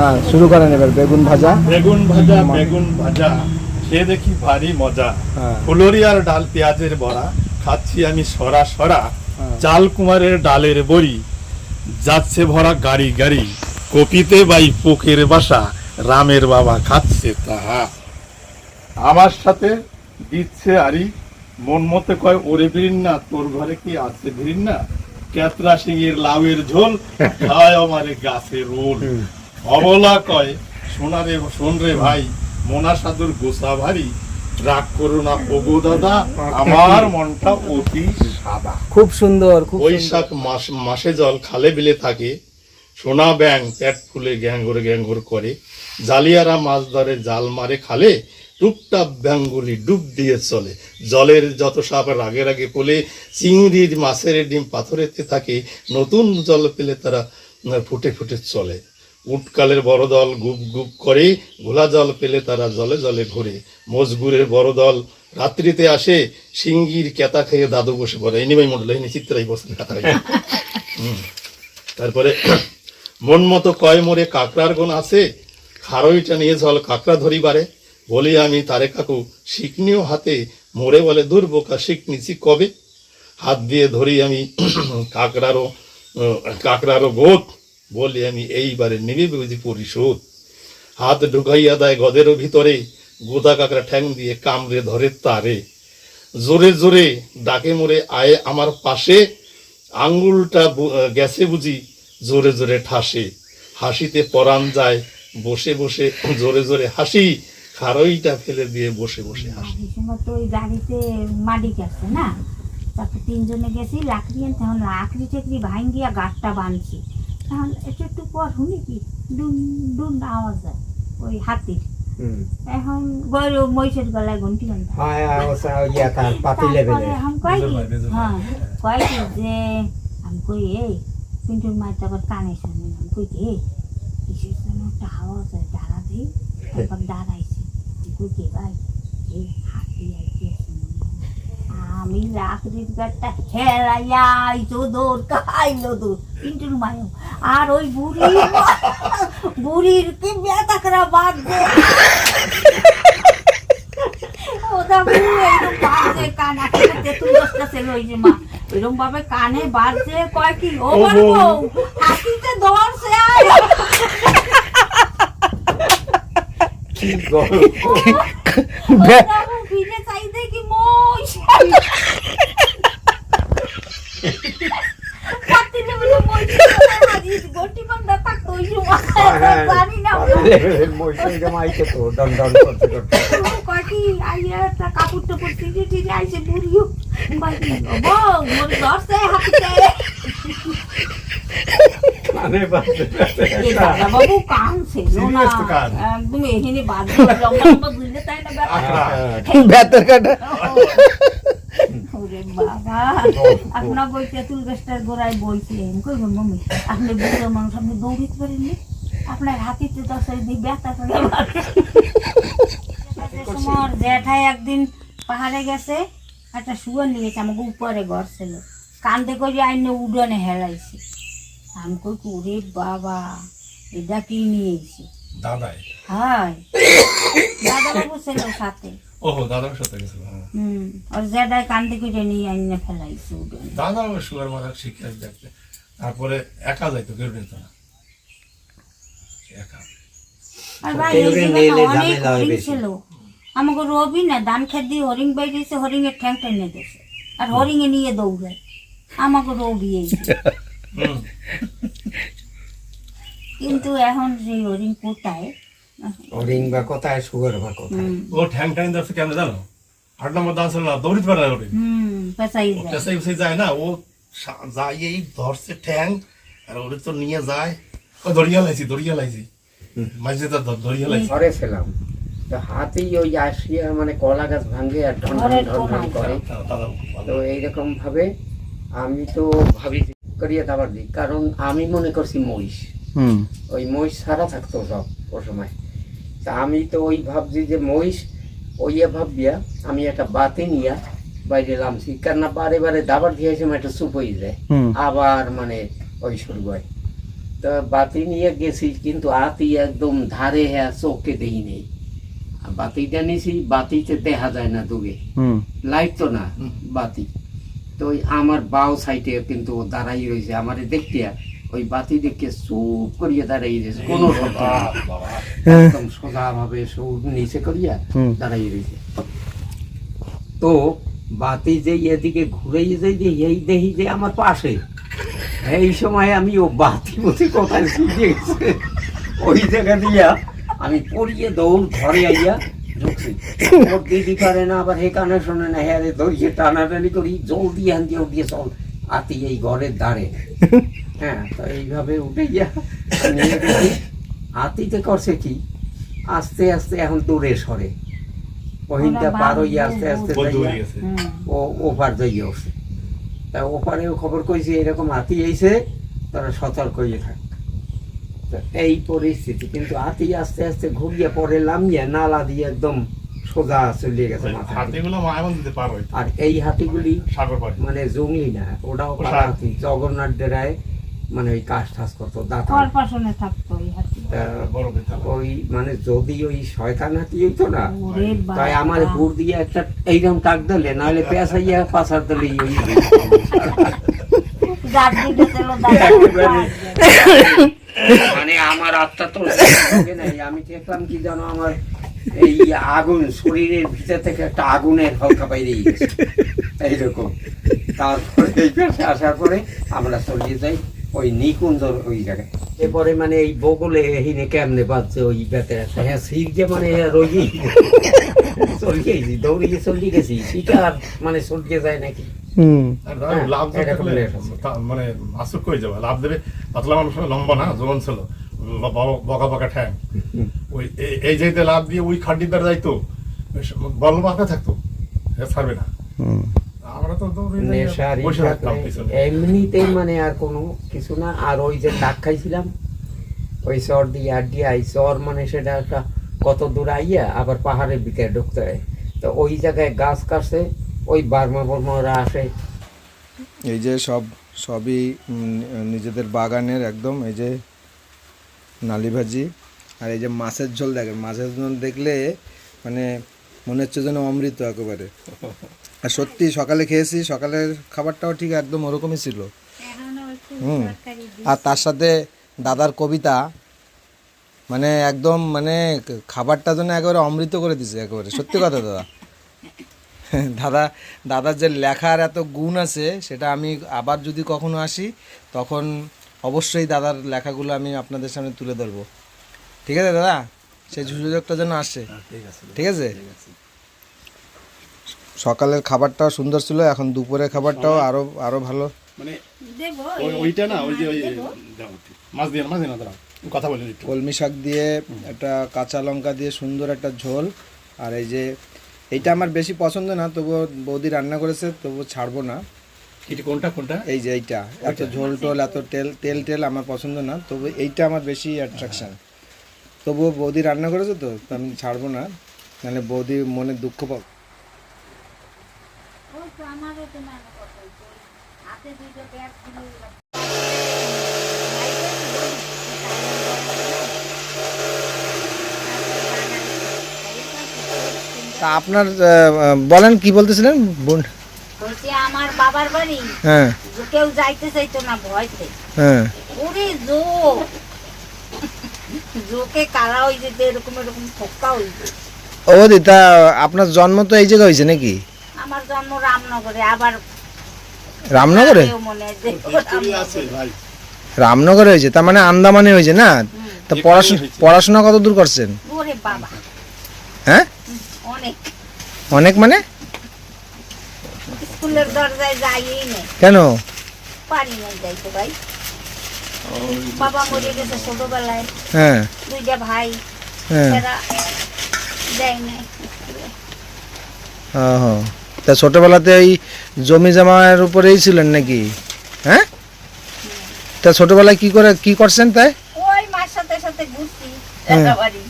হ্যাঁ শুরু করেন এবার বেগুন ভাজা। বেগুন ভাজা বেগুন ভাজা। খেয়ে দেখি ভারী মজা। হ্যাঁ। ফুলরি আর ডাল পেঁয়াজের বড়া। খাচ্ছি আমি সরা সরা। হ্যাঁ। চাল কুমারের ডালের বড়ি। যাচ্ছে ভরা গাড়ি গাড়ি। কপিতে বাই পোকের বাসা। রামের বাবা খাচ্ছে তাহা। আমার সাথে দিচ্ছে আরি। মন মতে কয় ওরে না তোর ঘরে কি আছে ভিড়িন না ক্যাতরা সিংয়ের লাউয়ের ঝোল। খায় আমারে গাছের রোল। অবলা কয় সোনারে শোন রে ভাই মোনা সাধুর গোসা ভারী। রাগ করো না ওগো দাদা আমার মনটা অতি সাদা। খুব সুন্দর খুব। বৈশাখ মাস মাসে জল খালে বিলে থাকে। সোনা ব্যাং পেট ফুলে গ্যাঙ্গর গ্যাঙ্গর করে। জালিয়ারা মাছ ধরে জাল মারে খালে। টুপটাপ ব্যাঙ্গুলি ডুব দিয়ে চলে। জলের যত সাপ রাগে রাগে পোলে চিংড়ির মাছের ডিম পাথরেতে থাকে। নতুন জল পেলে তারা ফুটে ফুটে চলে। উটকালের বড় দল গুপ গুপ করে, ঘোলা জল পেলে তারা জলে জলে ঘুরে মজগুরের বড় দল রাত্রিতে আসে সিঙ্গির কেতা খেয়ে দাদু বসে পড়ে। এনিমাই মন্ডল এনে চিত্রাই বসেন কাতা। তারপরে, মন মতো কয় মোরে কাকড়ার গুণ আছে, খারইটা নিয়ে জল কাকড়া ধরিবারে বলি আমি, তারে কাকু, শিকনিও হাতে। মোরে বলে দূর বোকা শিখনিছি কবে? হাত দিয়ে ধরি আমি, কাকড়ারও কাকড়ারও গোত বলি আমি এইবারে নিবি বুঝি পরিশোধ। হাত ঢুকাইয়া দেয় গদেরও ভিতরে গোদা কাকড়া ঠ্যাং দিয়ে কামড়ে ধরে তারে। জোরে জোরে ডাকে মোরে আয়ে আমার পাশে। আঙ্গুলটা গেছে বুঝি জোরে জোরে ঠাসে। হাসিতে পরাণ যায় বসে বসে জোরে জোরে হাসি। খারইটা ফেলে দিয়ে বসে বসে হাসি। তো ওই গাড়িতে মাটি গেছে না? তারপর তিনজনে গেছি লাকড়ি আনতে। তখন লাকড়ি টেকড়ি ভাঙ্গিয়া গাছটা বানছি তখন একটু একটু পর শুনি কি? ডুন ডুন আওয়াজ যায় ওই হাতির। হুম। এখন গরু মহিষের গলায় ঘন্টি বান্ধা হ্যাঁ হ্যাঁ, আমি কই কি? হ্যাঁ কই কি যে আমি কই এই পিন্টুর মায়ের তারপর কানে শুনি আমি কই কি কিসের জন্য একটা আওয়াজ হয় দাঁড়া দিই। তারপর দাঁড়াইছি। আমি কই কি ভাই এই হাতি হয়। আমি লাকড়ির গাছটা হেলাইয়া আইতো দৌড় খাইলো দৌড় পিন্টুর আর ওই বুড়ি বুড়ির কি ব্যথা করা বাদ দে ওটা বুড়ি এরকম বাজে কান আসলে তেঁতুল গাছটা ছিল ওই যে মা। এরকম ভাবে কানে বাজছে কয় কি ও ও বলব হাতিতে ধরছে আর বে- ওটা কাপড় টাপড় টিকে টিকে আইসে বুড়িও কানে দাদা বাবু কানছে না Serious তো কান। একদম এখানে বাদ লম্বা লম্বা বুঝলে তাই না ব্যাপার কাটা বাবা। আপনার তেঁতুল গাছটার গোড়ায় বইছিলেন কই মম্মি আপনি বুড়ো মানুষ আপনি দৌড়িতে পারেননি? আপনার হাতিতে দশ দিন ব্যথা করে একদিন পাহাড়ে গেছে একটা শুয়ে নিয়েছে আমাকে উপরে ঘর ছিল কান্দে করে আইনে উডনে হেলাইছে। আমি কই ওরে বাবা এটা কি নিয়েছি দাদাই? হাই দাদা বাবু ছিল সাথে। ওহো দাদার সাথে গেছিল। হ্যাঁ। হুম আর কান্দে করে নিয়ে আইনে ফেলাইছে উডনে দাদা আমার সুগার মারা শিখে দেখতে তারপরে একা যাইতো কেউ নিত না। একা। আর ভাই এই সত্যি করে জায়গাটা নিলে অনেক হরিণ ছিল। আমাকে রবি না ধান খেত দিয়ে হরিণ বাইরেছে হরিণের ঠ্যাং টেনে দিয়েছে। আর হরিণে নিয়ে দৌড়ায়। আমাকে রবি এই কিন্তু এখন সেই হরিণ কোথায়? হরিণ বা কোথায় সুগার বা কোথায়? ও ঠ্যাং ঠ্যাং যাচ্ছে কেন জানো? আট নম্বর দান ছিল না দৌড়িতে পারে না পেঁচাই পেছাই যায়। না ও এই ধরছে ঠ্যাং আর ওরে তো নিয়ে যায়। ও দড়িয়া লাইছি দড়িয়া লাইছি মাঝে তো দড়িয়া লাইছি ঘরে ফেলাম তো হাতি ওই আসিয়া মানে কলা গাছ ভাঙে আর ঢন ঢন। করে। তো এইরকম ভাবে আমি তো ভাবি করিয়ে দাবার দিই কারণ আমি মনে করছি মহিষ। হুম। ওই মহিষ সারা থাকতো সব ও সময়। তা আমি তো ওই ভাবছি যে মহিষ ওই ভাবিয়া আমি একটা বাতি নিয়া বাইরে লামছি কেননা বারে বারে দাবার দিয়েছে একটা চুপ হয়ে যায়। আবার মানে ওই শুরু হয়। তা বাতি নিয়ে গেছি কিন্তু হাতি একদম ধারে হ্যাঁ চোখকে দেই নেই। আর বাতিটা নিছি বাতিতে দেখা যায় না দূরে। হুম। লাইট তো না বাতি। তো ওই আমার বাও সাইডে কিন্তু দাঁড়াই রয়েছে। আমার দেখতে ওই বাতি দেখে চুপ করিয়া দাঁড়াই রয়েছে কোনো শব্দ একদম সোজা ভাবে নিচে করিয়া দাঁড়াই রয়েছে তো বাতি যে এদিকে ঘুরে যাই যে এই দেখি যে আমার পাশে। এই সময় আমি ও বাতি বসে কোথায় শুয়ে গেছে। ওই জায়গা দিয়া আমি পড়িয়ে দৌড় ঘরে আইয়া ঢুকছি। ওর দিদি পারে না আবার হে কানে শোনে না হ্যাঁ রে দৌড়িয়ে টানাটানি করি জলদি হান দিয়ে উঠিয়ে চল। আতি এই ঘরের দ্বারে। হ্যাঁ তো এইভাবে উঠে নিয়ে গেছি। হাতিতে করছে কি? আস্তে আস্তে এখন দূরে সরে। ওহিনটা পার হইয়া আস্তে আস্তে। ও ওপার যাইয়া উঠছে। তা ওপারেও খবর কইছে এরকম হাতি আইছে তারা সতর্ক হয়ে থাক। এই পরিস্থিতি কিন্তু হাতি আস্তে আস্তে ঘুরিয়ে পরে লামিয়ে নালা দিয়ে একদম সোজা চলিয়ে গেছে মাথা হাতিগুলো মায়াবন দিতে পারো আর এই হাতিগুলি সাগর পাড়ি। মানে জঙ্গলি না ওটাও ওটা- হাতি। জগন্নাথ ডেরায় মানে ওই কাজ টাজ করতো দাঁত কর্পাসনে থাকতো ওই হাতি। বড় বিদ্যা ওই মানে যদি ওই শয়তান হাতি হইতো না তাই। আমার গুড় দিয়ে একটা এইরকম টাক দিলে নাহলে পেঁচাইয়া পাশার দিলে ওই দাঁত দিতে। ছিল, দাঁত মানে আমার আত্মা তো নাই আমি দেখলাম কি জানো আমার এই আগুন শরীরের ভিতর থেকে একটা আগুনের হালকা বাইরে গেছে এইরকম। তারপরে এই পাশে আসার পরে আমরা চলিয়ে যাই ওই নিকুঞ্জর ওই জায়গায়। এরপরে মানে এই বগলে হিনে কেমনে বাজছে ওই হ্যাঁ মানে রোগী। চলিয়ে গেছি দৌড়িয়ে চলিয়ে গেছি। সেটা আর মানে চলিয়ে যায় নাকি? হুম। হ্যাঁ, লাভ। মানে আসুক যাবে। লাভ দেবে পাতলা মানুষ লম্বা না জোন ছিল। বকা বকা ঠ্যাং। ওই এই- যেতে লাভ দিয়ে ওই দ্বারা যাইতো বল মাথা থাকতো ছাড়বে না। আমরা তো এমনিতেই মানে আর কোনো কিছু না আর ওই যে ডাক খাইছিলাম ওই চর দিয়ে আর দিয়ে আই চর মানে সেটা একটা কত দূর আইয়া আবার পাহাড়ের ভিতরে ঢুকতে হয়। তো ওই জায়গায় গাছ কাটছে ওই বার্মা বর্মারা আসে। এই যে সব সবই নিজেদের বাগানের একদম এই যে নালি ভাজি আর এই যে মাছের ঝোল দেখেন মাছের ঝোল দেখলে মানে মনে হচ্ছে যেন অমৃত একেবারে। আর সত্যি সকালে খেয়েছি সকালের খাবারটাও ঠিক একদম ওরকমই ছিল। হুম। আর তার সাথে দাদার কবিতা মানে একদম মানে খাবারটা যেন একেবারে অমৃত করে দিছে একেবারে। সত্যি কথা দাদা। দাদা দাদার যে লেখার এত গুণ আছে সেটা আমি আবার যদি কখনো আসি তখন অবশ্যই দাদার লেখাগুলো আমি আপনাদের সামনে তুলে ধরবো। ঠিক আছে দাদা? সেই সুযোগটা যেন আসে। ঠিক আছে সকালের খাবারটাও সুন্দর ছিল এখন দুপুরের খাবারটাও আরও আরও ভালো। মানে ওইটা না ওই যে মাছ দিয়ে মাছ দিয়ে না দাঁড়াও কথা বলি কলমি শাক দিয়ে একটা কাঁচা লঙ্কা দিয়ে সুন্দর একটা ঝোল। আর এই যে এইটা আমার বেশি পছন্দ না তবুও বৌদি রান্না করেছে তবুও ছাড়বো না। এটা কোনটা কোনটা? এই যে এইটা এত ঝোল টোল এত তেল তেল টেল আমার পছন্দ না তবু এইটা আমার বেশি অ্যাট্রাকশন তবুও বৌদি রান্না করেছে তো আমি ছাড়বো না নাহলে বৌদি মনে দুঃখ পাবো। তো আপনার বলেন কি বলতেছিলেন বোন? বলছি আমার বাবার বাড়ি? হ্যাঁ। কেউ যাইতে চাইতো না ভয়তে। হ্যাঁ। ওরে জোক জোকে কালা যেত এরকম এরকম ফোকা ও বৌদি আপনার জন্ম তো এই জায়গায় হয়েছে নাকি? আমার জন্ম রামনগরে আবার রামনগরে? কেউ যে হিস্টোরি আছে ভাই। রামনগরে হয়েছে তার মানে আন্দামানে হয়েছে না? তা পড়াশোনা পড়াশোনা কত দূর করছেন? হ্যাঁ? অনেক। অনেক মানে? কেন? পারি না যাইতে ভাই। বাবা মরে গেছে ছোটবেলায়। হ্যাঁ। দুইটা ভাই হ্যাঁ। নাই। তা ছোটবেলাতে ওই জমি জমার উপরেই ছিলেন নাকি? হ্যাঁ? তা ছোটবেলায় কি করে কি করছেন তাই? ওই মার সাথে সাথে ঘুরছি হ্যাঁ। বাড়ি।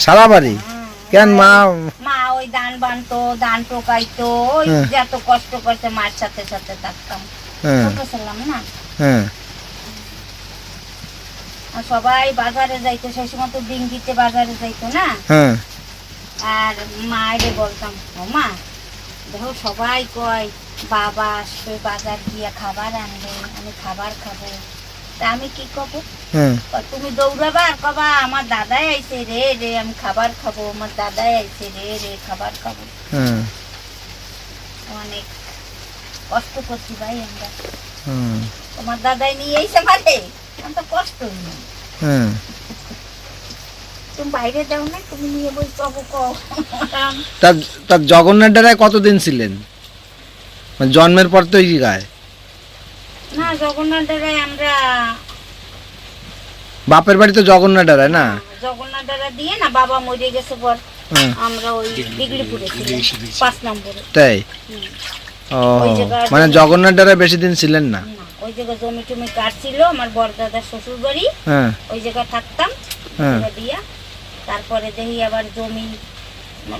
সারা বাড়ি? কেন মা? মা ওই ধান বানতো ধান টোকাইতো ওই হ্যাঁ। যত কষ্ট করতে মার সাথে সাথে থাকতাম। হ্যাঁ। ছোট ছিলাম না। হ্যাঁ। সবাই বাজারে যাইতো সেই সময় তো ডিঙ্গিতে বাজারে যাইতো না? হ্যাঁ। আর মায়েরে বলতাম ও মা দেখো সবাই কয় বাবা আসবে বাজার গিয়ে খাবার আনবে আমি খাবার খাব। তা আমি কি হ্যাঁ। তুমি দৌড়াবা আর কবা আমার দাদাই আইছে রে রে আমি খাবার খাব আমার দাদাই আইছে রে রে খাবার খাব। হ্যাঁ। অনেক কষ্ট করছি ভাই আমরা। তোমার দাদাই নিয়ে এসে মারে? তো কষ্ট হ্যাঁ। তুমি বাইরে যাও না তুমি নিয়ে বই পাবো কও। তা তা জগন্নাথ ডেরায় কতদিন ছিলেন? মানে জন্মের পর তো এই গায়। না জগন্নাথ দাদাই আমরা বাপের বাড়ি তো জগন্নাথ ডেরায় না? জগন্নাথ দিয়ে না বাবা মরে গেছে পর হ্যাঁ। আমরা ওই ডিগ্রিপুরে পাঁচ নম্বরে। তাই? ও মানে জগন্নাথ ডেরায় বেশি দিন ছিলেন না, ওই জায়গায় জমি টমি কাটছিল আমার বড় দাদার শ্বশুর বাড়ি হ্যাঁ। ওই জায়গায় থাকতাম হ্যাঁ। দিয়া। তারপরে দেখি আবার জমি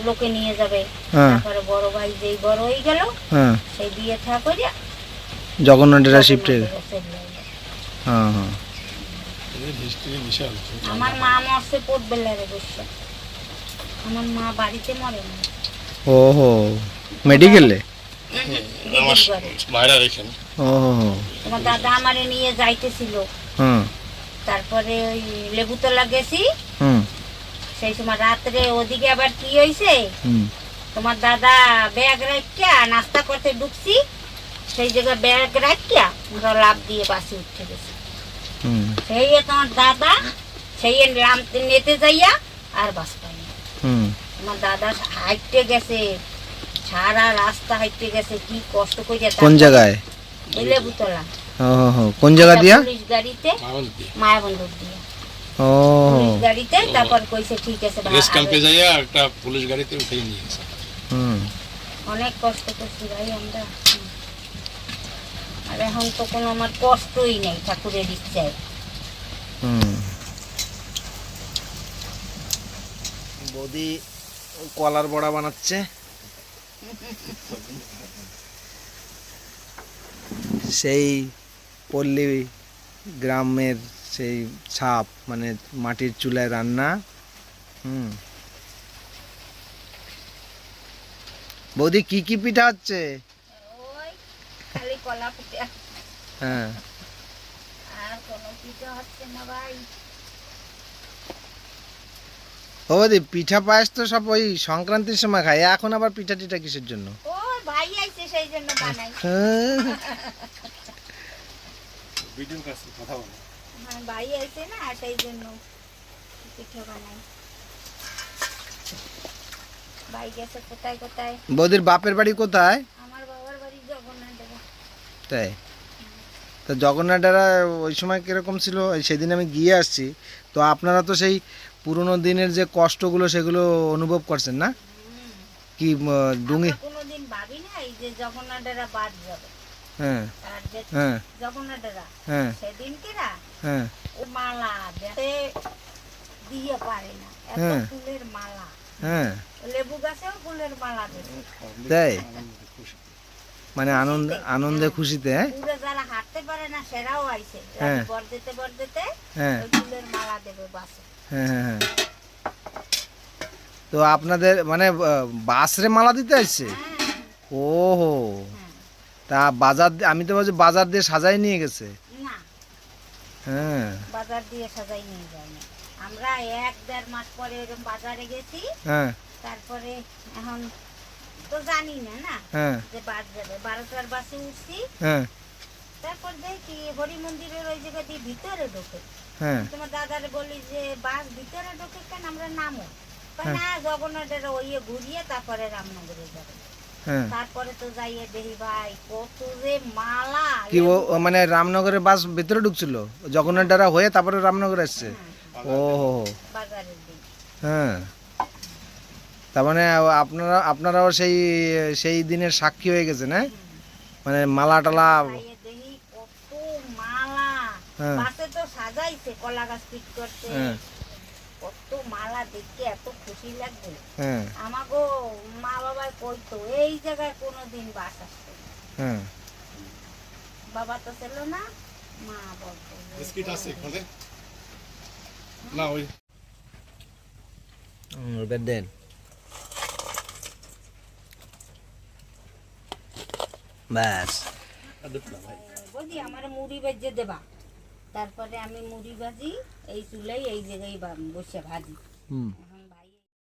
লোকে নিয়ে যাবে। হ্যাঁ। তারপরে বড় ভাই যেই বড় হয়ে গেল হ্যাঁ। সেই বিয়ে থা করিয়া জগন্নাথ ডেরা শিফট হয়ে আমার মা মরছে পোত বেলারে বসে আমার মা বাড়িতে মরে না। ও হো মেডিকেলে ঘরে। মায়েরা ও আমার দাদা আমারে নিয়ে যাইতেছিল হুম তারপরে ওই লেবুতলা গেছি হুম সেই সময় রাত্রে ওদিকে আবার কি হয়েছে তোমার দাদা ব্যাগ রাখিয়া নাস্তা করতে ঢুকছি সেই জায়গায় ব্যাগ রাখিয়া আমরা লাভ দিয়ে বাসে উঠে গেছি সেই তোমার দাদা সেই নামতে নিতে যাইয়া আর বাস পাইনি আমার দাদা হাইটে গেছে সারা রাস্তা হাইটে গেছে কি কষ্ট করে কোন জায়গায়? ওই ও হো হো কোন জায়গা দিয়া? পুলিশ গাড়িতে মায়াবন্দর দিয়া। ও পুলিশ গাড়িতে তারপর কইছে ঠিক আছে ক্যাম্পে যাইয়া একটা পুলিশ গাড়িতে উঠেই নিয়ে গেছে। হুম। অনেক কষ্ট করছি ভাই আমরা। আর এখন তো কোনো আমার কষ্টই নেই ঠাকুরের ইচ্ছায়। হুম। বৌদি কলার বড়া বানাচ্ছে। সেই পল্লী গ্রামের সেই ছাপ মানে মাটির চুলায় রান্না হুম। বৌদি কি কি পিঠা হচ্ছে? হ্যাঁ। আর কোনো পিঠা হচ্ছে না ভাই। ও বৌদি পিঠা পায়েস তো সব ওই সংক্রান্তির সময় খায়। এখন আবার পিঠা টিঠা কিসের জন্য? ও ভাই আইছে সেই জন্য বানাই। হ্যাঁ ভিডিও কাছে কথা বলো। ভাই আইছে না সেই জন্য পিঠা বানাই। ভাই গেছে কোথায় কোথায়? বৌদির বাপের বাড়ি কোথায়? আমার বাবার বাড়ি জগন্নাথ তাই? তা জগন্নাথ ডারা ওই সময় কীরকম ছিল? সেদিন আমি গিয়ে আসছি। তো আপনারা তো সেই পুরনো দিনের যে কষ্টগুলো সেগুলো অনুভব করছেন না? কি ডুঙি? কোনোদিন ভাবি নাই যে জগন্নাথেরা বাদ যাবে। হ্যাঁ হ্যাঁ জগন্নাথেরা হ্যাঁ। সেদিন হ্যাঁ। ও মালা দেখতে দিয়ে পারে না। এত হ্যাঁ। ফুলের মালা। হ্যাঁ। লেবু গাছেও ফুলের মালা দেবে তাই? মানে আনন্দ আনন্দে খুশিতে যারা হাঁটতে পারে না সেরাও আইছে। হ্যাঁ। বর দিতে বর হ্যাঁ ফুলের মালা দেবে বাসে। হ্যাঁ হ্যাঁ হ্যাঁ। তো আপনাদের মানে বাসরে মালা দিতে আসছে? ও হো তা বাজার আমি তো ভাবছি বাজার দিয়ে সাজাই নিয়ে গেছে। না। হ্যাঁ। বাজার দিয়ে সাজাই নিয়ে আমরা এক দেড় মাস পরে এরকম বাজারে গেছি। হ্যাঁ। তারপরে এখন তো জানি না না? হ্যাঁ। যে বাস যাবে। বারোটার বাসে উঠছি। হ্যাঁ। তারপর দেখি হরি মন্দিরের ওই জায়গা দিয়ে ভিতরে ঢোকে। হ্যাঁ। তোমার দাদারে বলি যে বাস ভিতরে ঢোকে কেন? আমরা নামো। হ্যাঁ। না জগন্নাথের ওইয়ে ঘুরিয়ে তারপরে রামনগরে যাবে। হ্যাঁ। তারপরে তো যাইয়ে দেখি ভাই কত যে মালা। কি ও ও মানে রামনগরের বাস ভিতরে ঢুকছিল? জগন্নাথ ডারা হয়ে তারপরে রামনগর আসছে? ও হো হো। হ্যাঁ। তার মানে আপনারা আপনারাও সেই সেই দিনের সাক্ষী হয়ে গেছেন হ্যাঁ? মানে মালা টালা হ্যাঁ। বাসে তো সাজাইছে কলা গাছ পিট করতে। হ্যাঁ। কত মালা দেখতে এত খুশি লাগবে। হ্যাঁ। আমাগো মা বাবাই কইতো এই জায়গায় কোনোদিন বাস আসতো। হ্যাঁ। বাবা তো ছিল না মা বলতো বিস্কিট আছে এখানে। না ওই দেন। ব্যাস বলছি আমার মুড়ি বেজে দেবা। তারপরে আমি মুড়ি ভাজি এই চুলাই এই জায়গায় বসে ভাজি। হুম।